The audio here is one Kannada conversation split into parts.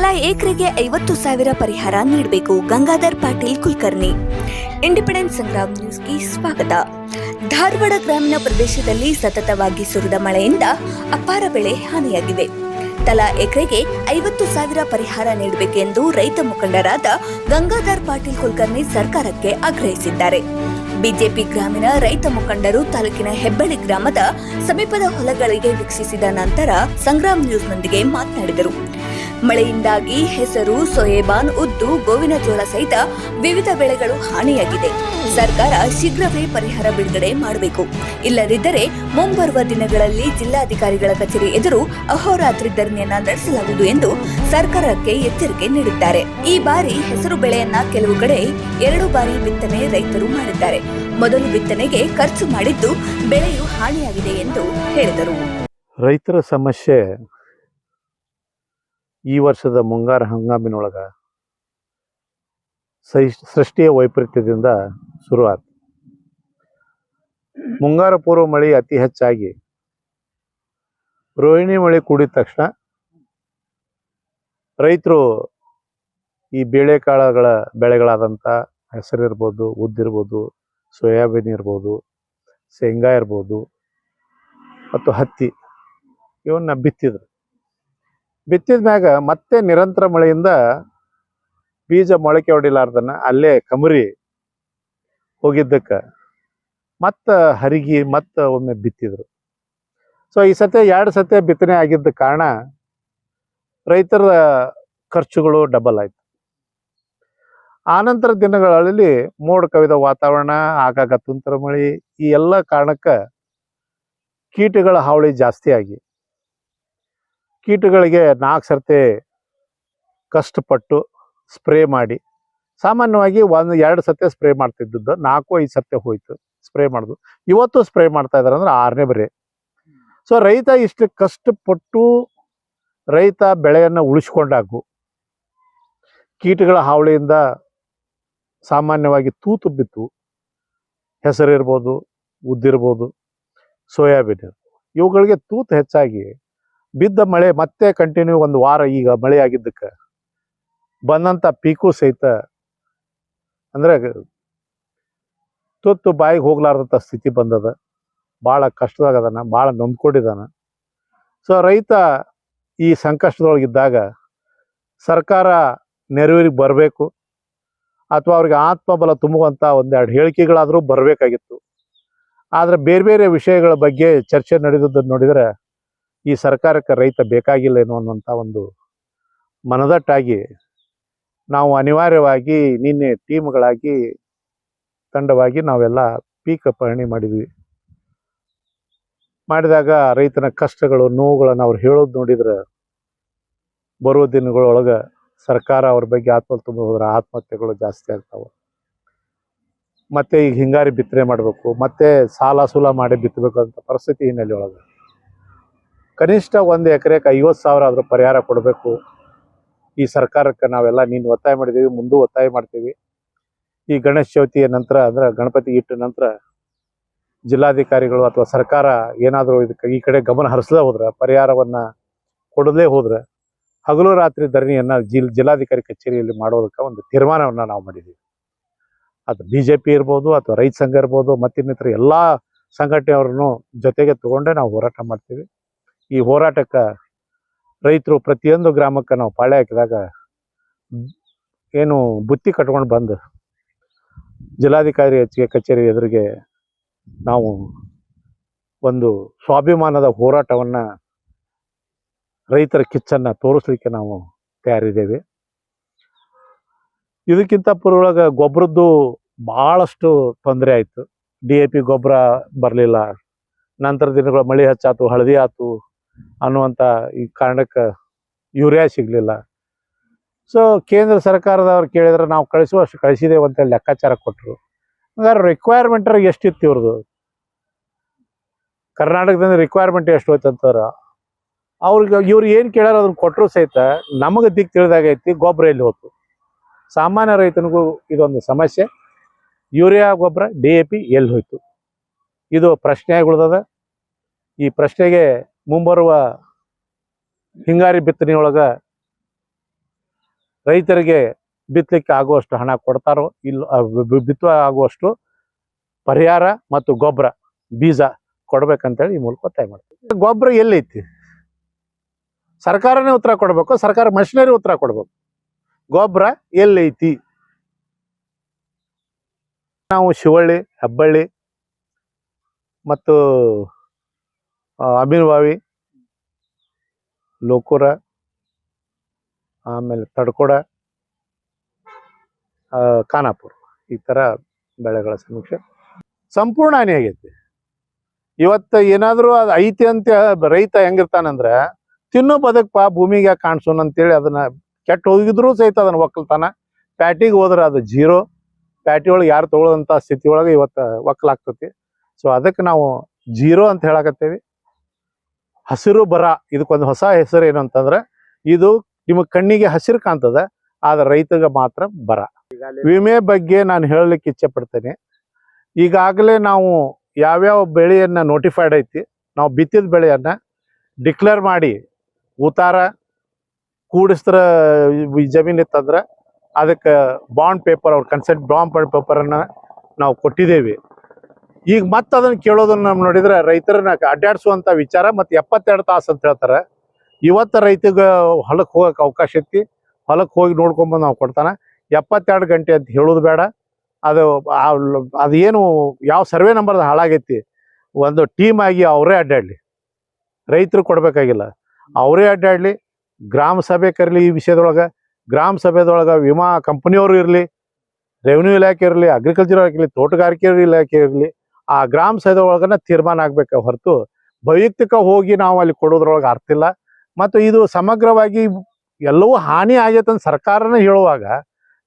ತಲಾ ಎಕರೆಗೆ ಐವತ್ತು ಸಾವಿರ ಪರಿಹಾರ ನೀಡಬೇಕು. ಗಂಗಾಧರ್ ಪಾಟೀಲ್ ಕುಲಕರ್ಣಿ. ಇಂಡಿಪೆಂಡೆನ್ಸ್ ಸಂಗ್ರಾಮ್ ನ್ಯೂಸ್ಗೆ ಸ್ವಾಗತ. ಧಾರವಾಡ ಗ್ರಾಮೀಣ ಪ್ರದೇಶದಲ್ಲಿ ಸತತವಾಗಿ ಸುರಿದ ಮಳೆಯಿಂದ ಅಪಾರ ಬೆಳೆ ಹಾನಿಯಾಗಿದೆ ತಲಾ ಎಕರೆಗೆ ಐವತ್ತು ಸಾವಿರ ಪರಿಹಾರ ನೀಡಬೇಕೆಂದು ರೈತ ಮುಖಂಡರಾದ ಗಂಗಾಧರ್ ಪಾಟೀಲ್ ಕುಲಕರ್ಣಿ ಸರ್ಕಾರಕ್ಕೆ ಆಗ್ರಹಿಸಿದ್ದಾರೆ. ಬಿಜೆಪಿ ಗ್ರಾಮೀಣ ರೈತ ಮುಖಂಡರು ತಾಲೂಕಿನ ಹೆಬ್ಬಳ್ಳಿ ಗ್ರಾಮದ ಸಮೀಪದ ಹೊಲಗಳಿಗೆ ವೀಕ್ಷಿಸಿದ ನಂತರ ಸಂಗ್ರಾಮ್ ನ್ಯೂಸ್ನೊಂದಿಗೆ ಮಾತನಾಡಿದರು. ಮಳೆಯಿಂದಾಗಿ ಹೆಸರು ಸೋಯೇಬಾನ್ ಉದ್ದು, ಗೋವಿನ ಜೋಳ ಸಹಿತ ವಿವಿಧ ಬೆಳೆಗಳು ಹಾನಿಯಾಗಿದೆ. ಸರ್ಕಾರ ಶೀಘ್ರವೇ ಪರಿಹಾರ ಬಿಡುಗಡೆ ಮಾಡಬೇಕು. ಇಲ್ಲದಿದ್ದರೆ ಮುಂಬರುವ ದಿನಗಳಲ್ಲಿ ಜಿಲ್ಲಾಧಿಕಾರಿಗಳ ಕಚೇರಿ ಎದುರು ಅಹೋರಾತ್ರಿ ಧರಣಿಯನ್ನ ನಡೆಸಲಾಗುವುದು ಎಂದು ಸರ್ಕಾರಕ್ಕೆ ಎಚ್ಚರಿಕೆ ನೀಡಿದ್ದಾರೆ. ಈ ಬಾರಿ ಹೆಸರು ಬೆಳೆಯನ್ನ ಕೆಲವು ಕಡೆ ಎರಡು ಬಾರಿ ಬಿತ್ತನೆ ರೈತರು ಮಾಡಿದ್ದಾರೆ. ಮೊದಲು ಬಿತ್ತನೆಗೆ ಖರ್ಚು ಮಾಡಿದ್ದು ಬೆಳೆಯು ಹಾನಿಯಾಗಿದೆ ಎಂದು ಹೇಳಿದರು. ರೈತರ ಸಮಸ್ಯೆ ಈ ವರ್ಷದ ಮುಂಗಾರು ಹಂಗಾಮಿನೊಳಗೆ ಸೈ ಸೃಷ್ಟಿಯ ವೈಪರೀತ್ಯದಿಂದ ಶುರುವಾತು. ಮುಂಗಾರು ಪೂರ್ವ ಮಳೆ ಅತಿ ಹೆಚ್ಚಾಗಿ ರೋಹಿಣಿ ಮಳೆ ಕೂಡಿದ ತಕ್ಷಣ ರೈತರು ಈ ಬೇಳೆಕಾಳುಗಳ ಬೆಳೆಗಳಾದಂಥ ಹೆಸರಿರ್ಬೋದು ಉದ್ದಿರ್ಬೋದು ಸೋಯಾಬೀನ್ ಇರ್ಬೋದು, ಶೇಂಗಾ ಇರ್ಬೋದು ಮತ್ತು ಹತ್ತಿ ಇವನ್ನ ಬಿತ್ತಿದ್ರು. ಬಿತ್ತಿದ ಮ್ಯಾಗ ಮತ್ತೆ ನಿರಂತರ ಮಳೆಯಿಂದ ಬೀಜ ಮೊಳಕೆ ಹೊಡಿಲಾರ್ದನ್ನ ಅಲ್ಲೇ ಕಮರಿ ಹೋಗಿದ್ದಕ್ಕೆ. ಮತ್ತ ಹರಿಗಿ ಮತ್ತ ಒಮ್ಮೆ ಬಿತ್ತಿದ್ರು. ಸೊ ಈ ಸತೆ ಎರಡು ಸತೆ ಬಿತ್ತನೆ ಆಗಿದ್ದ ಕಾರಣ ರೈತರ ಖರ್ಚುಗಳು ಡಬಲ್ ಆಯ್ತು. ಆನಂತರ ದಿನಗಳಲ್ಲಿ ಮೋಡ ಕವಿದ ವಾತಾವರಣ, ಆಗಾಗ ತುಂತರ ಮಳೆ, ಈ ಎಲ್ಲ ಕಾರಣಕ್ಕೆ ಕೀಟಗಳ ಹಾವಳಿ ಜಾಸ್ತಿ ಆಗಿ. ಕೀಟಗಳಿಗೆ ನಾಲ್ಕು ಸರ್ತಿ ಕಷ್ಟಪಟ್ಟು ಸ್ಪ್ರೇ ಮಾಡಿ, ಸಾಮಾನ್ಯವಾಗಿ ಒಂದು ಎರಡು ಸತಿ ಸ್ಪ್ರೇ ಮಾಡ್ತಿದ್ದದ್ದು, ನಾಲ್ಕು ಐದು ಸತಿ ಹೋಯ್ತು ಸ್ಪ್ರೇ ಮಾಡೋದು. ಇವತ್ತು ಸ್ಪ್ರೇ ಮಾಡ್ತಾ ಇದಾರೆ ಅಂದ್ರೆ ಆರನೇ ಬರೀ. ಸೊ ರೈತ ಇಷ್ಟು ಕಷ್ಟಪಟ್ಟು ರೈತ ಬೆಳೆಯನ್ನು ಉಳಿಸ್ಕೊಂಡಾಗು, ಕೀಟಗಳ ಹಾವಳಿಯಿಂದ ಸಾಮಾನ್ಯವಾಗಿ ತೂತು ಬಿತ್ತು ಹೆಸರಿರ್ಬೋದು ಉದ್ದಿರ್ಬೋದು, ಸೋಯಾಬೀನ್ ಇವುಗಳಿಗೆ ತೂತು ಹೆಚ್ಚಾಗಿ ಬಿದ್ದ ಮಳೆ ಮತ್ತೆ ಕಂಟಿನ್ಯೂ ಒಂದು ವಾರ ಈಗ ಮಳೆ ಆಗಿದ್ದಕ್ಕೆ ಬಂದಂಥ ಪೀಕು ಸಹಿತ, ಅಂದ್ರೆ ತುತ್ತು ಬಾಯಿಗೆ ಹೋಗ್ಲಾರ್ದಂಥ ಸ್ಥಿತಿ ಬಂದದ. ಭಾಳ ಕಷ್ಟದಾಗದಾನ ಭಾಳ ನೊಂದ್ಕೊಂಡಿದ್ದಾನ ಸೊ ರೈತ ಈ ಸಂಕಷ್ಟದೊಳಗಿದ್ದಾಗ ಸರ್ಕಾರ ನೆರವಿಗೆ ಬರಬೇಕು, ಅಥವಾ ಅವ್ರಿಗೆ ಆತ್ಮಬಲ ತುಂಬುವಂಥ ಒಂದೆರಡು ಹೇಳಿಕೆಗಳಾದರೂ ಬರಬೇಕಾಗಿತ್ತು. ಆದರೆ ಬೇರೆ ಬೇರೆ ವಿಷಯಗಳ ಬಗ್ಗೆ ಚರ್ಚೆ ನಡೆದದ್ದನ್ನು ನೋಡಿದರೆ ಈ ಸರ್ಕಾರಕ್ಕೆ ರೈತ ಬೇಕಾಗಿಲ್ಲ ಅನ್ನುವಂಥ ಒಂದು ಮನದಟ್ಟಾಗಿ ನಾವು ಅನಿವಾರ್ಯವಾಗಿ ನಿನ್ನೆ ಟೀಮ್ಗಳಾಗಿ ತಂಡವಾಗಿ ನಾವೆಲ್ಲ ಪೀಕ ಪಯಣಿ ಮಾಡಿದ್ವಿ. ಮಾಡಿದಾಗ ರೈತನ ಕಷ್ಟಗಳು, ನೋವುಗಳನ್ನು ಅವ್ರು ಹೇಳೋದು ನೋಡಿದ್ರೆ ಬರುವ ದಿನಗಳೊಳಗೆ ಸರ್ಕಾರ ಅವ್ರ ಬಗ್ಗೆ ಆತ್ಮ ತುಂಬ ಹೋದ್ರೆ ಆತ್ಮಹತ್ಯೆಗಳು ಜಾಸ್ತಿ ಆಗ್ತಾವೆ. ಮತ್ತೆ ಈಗ ಹಿಂಗಾರಿ ಬಿತ್ತನೆ ಮಾಡಬೇಕು, ಮತ್ತೆ ಸಾಲ ಸೂಲ ಮಾಡಿ ಬಿತ್ತಬೇಕು ಅಂತ ಪರಿಸ್ಥಿತಿ ಹಿನ್ನೆಲೆ ಒಳಗೆ ಕನಿಷ್ಠ ಒಂದು ಎಕರೆಗೆ ಐವತ್ತು ಸಾವಿರ ಆದರೂ ಪರಿಹಾರ ಕೊಡಬೇಕು. ಈ ಸರ್ಕಾರಕ್ಕೆ ನಾವೆಲ್ಲ ನೀನು ಒತ್ತಾಯ ಮಾಡಿದ್ದೀವಿ ಮುಂದೆ ಒತ್ತಾಯ ಮಾಡ್ತೀವಿ. ಈ ಗಣೇಶ ಚೌತಿಯ ನಂತರ ಅಂದ್ರೆ ಗಣಪತಿ ಇಟ್ಟ ನಂತರ ಜಿಲ್ಲಾಧಿಕಾರಿಗಳು ಅಥವಾ ಸರ್ಕಾರ ಏನಾದರೂ ಇದಕ್ಕೆ ಈ ಕಡೆ ಗಮನ ಹರಿಸದೇ ಹೋದ್ರೆ, ಪರಿಹಾರವನ್ನು ಕೊಡದೇ ಹೋದ್ರೆ, ಹಗಲು ರಾತ್ರಿ ಧರಣಿಯನ್ನು ಜಿಲ್ ಜಿಲ್ಲಾಧಿಕಾರಿ ಕಚೇರಿಯಲ್ಲಿ ಮಾಡೋದಕ್ಕೆ ಒಂದು ತೀರ್ಮಾನವನ್ನು ನಾವು ಮಾಡಿದ್ದೀವಿ ಅದು ಬಿ ಜೆ ಪಿ ಇರ್ಬೋದು ಅಥವಾ ರೈತ ಸಂಘ ಇರ್ಬೋದು ಮತ್ತಿನ್ನಿತರ ಎಲ್ಲ ಸಂಘಟನೆಯವ್ರನ್ನೂ ಜೊತೆಗೆ ತಗೊಂಡೇ ನಾವು ಹೋರಾಟ ಮಾಡ್ತೀವಿ. ಈ ಹೋರಾಟಕ್ಕೆ ರೈತರು ಪ್ರತಿಯೊಂದು ಗ್ರಾಮಕ್ಕೆ ನಾವು ಪಾಳೆ ಹಾಕಿದಾಗ ಏನು ಬುತ್ತಿ ಕಟ್ಕೊಂಡು ಬಂದು ಜಿಲ್ಲಾಧಿಕಾರಿ ಹೆಚ್ಚಿಗೆ ಕಚೇರಿ ಎದುರಿಗೆ ನಾವು ಒಂದು ಸ್ವಾಭಿಮಾನದ ಹೋರಾಟವನ್ನ ರೈತರ ಕಿಚ್ಚನ್ನು ತೋರಿಸ್ಲಿಕ್ಕೆ ನಾವು ತಯಾರಿದ್ದೇವೆ. ಇದಕ್ಕಿಂತ ಪೂರ್ವಗ ಗೊಬ್ಬರದ್ದು ಭಾಳಷ್ಟು ತೊಂದರೆ ಆಯಿತು. ಡಿ ಎ ಪಿ ಗೊಬ್ಬರ ಬರಲಿಲ್ಲ. ನಂತರ ದಿನಗಳ ಮಳೆ ಹೆಚ್ಚಾತು, ಹಳದಿ ಆತು ಅನ್ನುವಂಥ ಈ ಕಾರಣಕ್ಕೆ ಯೂರಿಯಾ ಸಿಗಲಿಲ್ಲ. ಸೊ ಕೇಂದ್ರ ಸರ್ಕಾರದವ್ರು ಕೇಳಿದ್ರೆ ನಾವು ಕಳಿಸುವಷ್ಟು ಕಳಿಸಿದೇವೆ ಅಂತೇಳಿ ಲೆಕ್ಕಾಚಾರ ಕೊಟ್ಟರು ಹಂಗಾರೆ ರಿಕ್ವೈರ್ಮೆಂಟ್ ಎಷ್ಟಿತ್ತು ಇವ್ರದ್ದು ಕರ್ನಾಟಕದಿಂದ ರಿಕ್ವೈರ್ಮೆಂಟ್ ಎಷ್ಟು ಹೋಯ್ತು ಅಂತಾರ? ಅವ್ರಿಗೆ ಇವ್ರು ಏನು ಕೇಳ್ಯಾರ ಅದನ್ನ ಕೊಟ್ಟರು ಸಹಿತ ನಮಗೆ ದಿಕ್ಕು ತಿಳಿದಾಗೈತಿ ಗೊಬ್ಬರ ಎಲ್ಲಿ ಹೋಯ್ತು ಸಾಮಾನ್ಯ ರೈತನಿಗೂ ಇದೊಂದು ಸಮಸ್ಯೆ. ಯೂರಿಯಾ ಗೊಬ್ಬರ ಡಿ ಎ ಪಿ ಎಲ್ಲಿ ಹೋಯ್ತು? ಇದು ಪ್ರಶ್ನೆ ಉಳ್ದದ. ಈ ಪ್ರಶ್ನೆಗೆ ಮುಂಬರುವ ಹಿಂಗಾರಿ ಬಿತ್ತನೆಯೊಳಗ ರೈತರಿಗೆ ಬಿತ್ತಲಿಕ್ಕೆ ಆಗುವಷ್ಟು ಹಣ ಕೊಡ್ತಾರೋ ಇಲ್ಲ ಬಿತ್ತುವ ಆಗುವಷ್ಟು ಪರಿಹಾರ ಮತ್ತು ಗೊಬ್ಬರ, ಬೀಜ ಕೊಡ್ಬೇಕಂತೇಳಿ ಈ ಮೂಲಕ ಒತ್ತಾಯ ಮಾಡ್ತೀವಿ. ಗೊಬ್ಬರ ಎಲ್ಲೈತಿ? ಸರ್ಕಾರನೇ ಉತ್ತರ ಕೊಡಬೇಕು, ಸರ್ಕಾರ ಮಷಿನರಿ ಉತ್ತರ ಕೊಡಬೇಕು. ಗೊಬ್ಬರ ಎಲ್ಲೈತಿ? ನಾವು ಶಿವಳ್ಳಿ, ಹೆಬ್ಬಳ್ಳಿ ಮತ್ತು ಆ, ಅಮೀನ್ವಾವಿ ಲೋಕೂರ ಆಮೇಲೆ ತಡ್ಕೊಡ ಖಾನಾಪುರ ಈ ಥರ ಬೆಳೆಗಳ ಸಮೀಕ್ಷೆ ಸಂಪೂರ್ಣ ಹಾನಿ ಆಗೈತಿ. ಇವತ್ತು ಏನಾದರೂ ಅದು ಐತಿ ಅಂತ ರೈತ ಹೆಂಗಿರ್ತಾನಂದ್ರೆ ತಿನ್ನೋ ಬದುಕಪ್ಪ ಭೂಮಿಗೆ ಕಾಣಿಸೋಣ ಅಂತೇಳಿ ಅದನ್ನ ಕೆಟ್ಟ ಹೋಗಿದ್ರು ಸಹಿತ ಅದನ್ನ ಒಕ್ಕಲ್ತಾನ. ಪ್ಯಾಟಿಗೆ ಹೋದ್ರೆ ಅದು ಜೀರೋ. ಪ್ಯಾಟಿ ಒಳಗೆ ಯಾರು ತಗೊಳ್ಳೋದಂಥ ಸ್ಥಿತಿ ಒಳಗೆ ಇವತ್ತು ಒಕ್ಕಲಾಗ್ತತಿ. ಸೊ ಅದಕ್ಕೆ ನಾವು ಜೀರೋ ಅಂತ ಹೇಳಕತ್ತೇವಿ. ಹಸಿರು ಬರ, ಇದಕ್ಕೊಂದು ಹೊಸ ಹೆಸರು ಏನು ಅಂತಂದ್ರೆ, ಇದು ನಿಮ್ಮ ಕಣ್ಣಿಗೆ ಹಸಿರು ಕಾಣ್ತದೆ, ಆದ್ರೆ ರೈತಗೆ ಮಾತ್ರ ಬರ. ವಿಮೆ ಬಗ್ಗೆ ನಾನು ಹೇಳಲಿಕ್ಕೆ ಇಚ್ಛೆ ಪಡ್ತೇನೆ. ಈಗಾಗಲೇ ನಾವು ಯಾವ್ಯಾವ ಬೆಳೆಯನ್ನ ನೋಟಿಫೈಡ್ ಐತಿ, ನಾವು ಬಿತ್ತಿದ ಬೆಳೆಯನ್ನ ಡಿಕ್ಲೇರ್ ಮಾಡಿ, ಉತ್ತಾರ ಕೂಡಿಸ್ತ್ರ ಜಮೀನ್ ಇತ್ತಂದ್ರೆ ಅದಕ್ಕೆ ಬಾಂಡ್ ಪೇಪರ್ ಅವ್ರ ಕನ್ಸೆಂಟ್ ಬಾಂಡ್ ಪೇಪರನ್ನು ನಾವು ಕೊಟ್ಟಿದ್ದೇವೆ. ಈಗ ಮತ್ತೆ ಅದನ್ನ ಕೇಳೋದನ್ನ ನಾವು ನೋಡಿದ್ರೆ ರೈತರನ್ನ ಅಡ್ಡಾಡಿಸುವಂತ ವಿಚಾರ ಮತ್ತೆ ಎಪ್ಪತ್ತೆರಡು ತಾಸು ಅಂತ ಹೇಳ್ತಾರೆ. ಇವತ್ತು ರೈತಗೆ ಹೊಲಕ್ಕೆ ಹೋಗಕ್ಕೆ ಅವಕಾಶ ಐತಿ. ಹೊಲಕ್ಕೆ ಹೋಗಿ ನೋಡ್ಕೊಂಬಂದು ನಾವು ಕೊಡ್ತಾನೆ. ಎಪ್ಪತ್ತೆರಡು ಗಂಟೆ ಅಂತ ಹೇಳೋದು ಬೇಡ. ಅದು ಅದು ಅದೇನು ಯಾವ ಸರ್ವೆ ನಂಬರ್ದು ಹಾಳಾಗೈತಿ. ಒಂದು ಟೀಮ್ ಆಗಿ ಅವರೇ ಅಡ್ಡಾಡ್ಲಿ. ರೈತರು ಕೊಡ್ಬೇಕಾಗಿಲ್ಲ. ಅವರೇ ಅಡ್ಡಾಡ್ಲಿ. ಗ್ರಾಮ ಸಭೆ ಕರೀಲಿ ಈ ವಿಷಯದೊಳಗೆ. ಗ್ರಾಮ ಸಭೆದೊಳಗೆ ವಿಮಾ ಕಂಪನಿಯವರು ಇರಲಿ. ರೆವಿನ್ಯೂ ಇಲಾಖೆ ಇರಲಿ ಅಗ್ರಿಕಲ್ಚರ್ ಇಲಾಖೆ ಇರಲಿ, ತೋಟಗಾರಿಕೆ ಇಲಾಖೆ ಇರಲಿ. ಆ ಗ್ರಾಮ ಸಭೆ ಒಳಗನ ತೀರ್ಮಾನ ಆಗ್ಬೇಕ ಹೊರತು ವೈಯಕ್ತಿಕ ಹೋಗಿ ನಾವು ಅಲ್ಲಿ ಕೊಡೋದ್ರೊಳಗೆ ಅರ್ಥ ಇಲ್ಲ. ಮತ್ತು ಇದು ಸಮಗ್ರವಾಗಿ ಎಲ್ಲವೂ ಹಾನಿ ಆಗೈತೆ ಅಂತ ಸರ್ಕಾರನ ಹೇಳುವಾಗ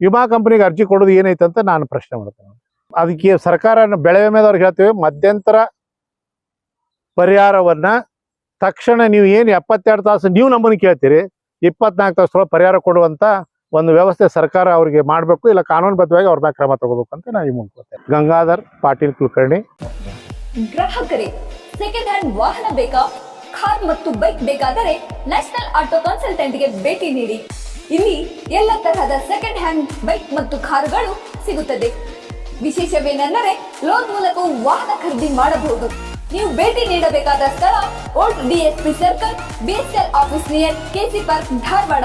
ವಿಮಾ ಕಂಪನಿಗೆ ಅರ್ಜಿ ಕೊಡೋದು ಏನೈತೆ ಅಂತ ನಾನು ಪ್ರಶ್ನೆ ಮಾಡ್ತೇನೆ. ಅದಕ್ಕೆ ಸರ್ಕಾರ ಬೆಳೆ ವಿಮೆದವ್ರಿಗೆ ಹೇಳ್ತೀವಿ, ಮಧ್ಯಂತರ ಪರಿಹಾರವನ್ನ ತಕ್ಷಣ ನೀವು ಏನು ಎಪ್ಪತ್ತೆರಡು ತಾಸು ನೀವು ನಮ್ಮನ್ನು ಕೇಳ್ತೀರಿ ಇಪ್ಪತ್ನಾಲ್ಕು ತಾಸು ಪರಿಹಾರ ಕೊಡುವಂತ ಒಂದು ವ್ಯವಸ್ಥೆ ಸರ್ಕಾರ ಅವರಿಗೆ ಮಾಡಬೇಕು, ಇಲ್ಲ ಕಾನೂನುಬದ್ಧವಾಗಿ ಅವ್ರ ಮೇಲೆ ಕ್ರಮ ತಗೋಬೇಕು ಅಂತ ನಾವು ಮುಂದ್ಕೋತೇವೆ ಗಂಗಾಧರ್ ಪಾಟೀಲ್ ಕುಲಕರ್ಣಿ. ಗ್ರಾಹಕರೇ ಸೆಕೆಂಡ್ ಹ್ಯಾಂಡ್ ವಾಹನ ಬೇಕಾ? ಕಾರ್ ಮತ್ತು ಬೈಕ್ ಬೇಕಾದರೆ ನ್ಯಾಷನಲ್ ಆಟೋ ಕನ್ಸಲ್ಟೆಂಟ್ಗೆ ಭೇಟಿ ನೀಡಿ. ಇಲ್ಲಿ ಎಲ್ಲ ತರಹದ ಸೆಕೆಂಡ್ ಹ್ಯಾಂಡ್ ಬೈಕ್ ಮತ್ತು ಕಾರುಗಳು ಸಿಗುತ್ತದೆ. ವಿಶೇಷವೇನೆಂದರೆ ಲೋನ್ ಮೂಲಕ ವಾಹನ ಖರೀದಿ ಮಾಡಬಹುದು. ನೀವು ಭೇಟಿ ನೀಡಬೇಕಾದ ಸ್ಥಳ old DSP circle BSL office near KC park Dharwad.